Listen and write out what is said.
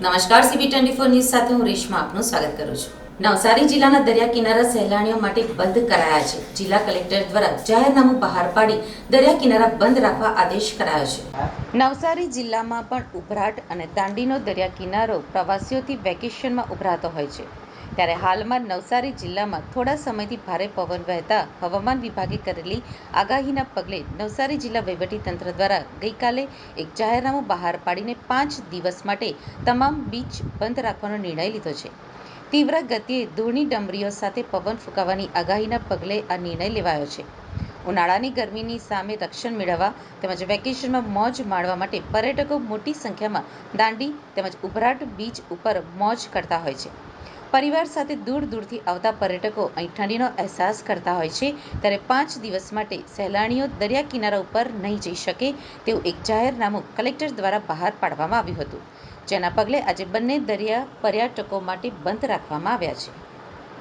નમસ્કાર CB twenty four news સાથે હું રેશમા આપનું સ્વાગત કરું છું. નવસારી જિલ્લાના દરિયા કિનારા સહેલાણીઓ માટે બંધ કરાયા છે. જિલ્લા કલેક્ટર દ્વારા જાહેરનામું બહાર પાડી દરિયા કિનારા બંધ રાખવા આદેશ કરાયો છે. નવસારી જિલ્લામાં પણ ઉભરાટ અને દાંડીનો દરિયા કિનારો પ્રવાસીઓથી વેકેશનમાં ઉભરાતો હોય છે. ત્યારે હાલમાં નવસારી જિલ્લામાં થોડા સમયથી ભારે પવન વહેતા હવામાન વિભાગે કરેલી આગાહીના પગલે નવસારી જિલ્લા વહીવટીતંત્ર દ્વારા ગઈકાલે એક જાહેરનામું બહાર પાડીને પાંચ દિવસ માટે તમામ બીચ બંધ રાખવાનો નિર્ણય લીધો છે. તીવ્ર ગતિએ ધૂળની ડમરીઓ સાથે પવન ફૂંકાવાની આગાહીના પગલે આ નિર્ણય લેવાયો છે. ઉનાળાની ગરમીની સામે રક્ષણ મેળવવા તેમજ વેકેશનમાં મોજ માણવા માટે પર્યટકો મોટી સંખ્યામાં દાંડી તેમજ ઉભરાટ બીચ ઉપર મોજ કરતા હોય છે. પરિવાર સાથે દૂર દૂરથી આવતા પર્યટકો અહીં ઠંડીનો અહેસાસ કરતા હોય છે. ત્યારે પાંચ દિવસ માટે સહેલાણીઓ દરિયા કિનારા ઉપર નહીં જઈ શકે તેવું એક જાહેરનામું કલેક્ટર દ્વારા બહાર પાડવામાં આવ્યું હતું. જેના પગલે આજે બંને દરિયા પર્યટકો માટે બંધ રાખવામાં આવ્યા છે.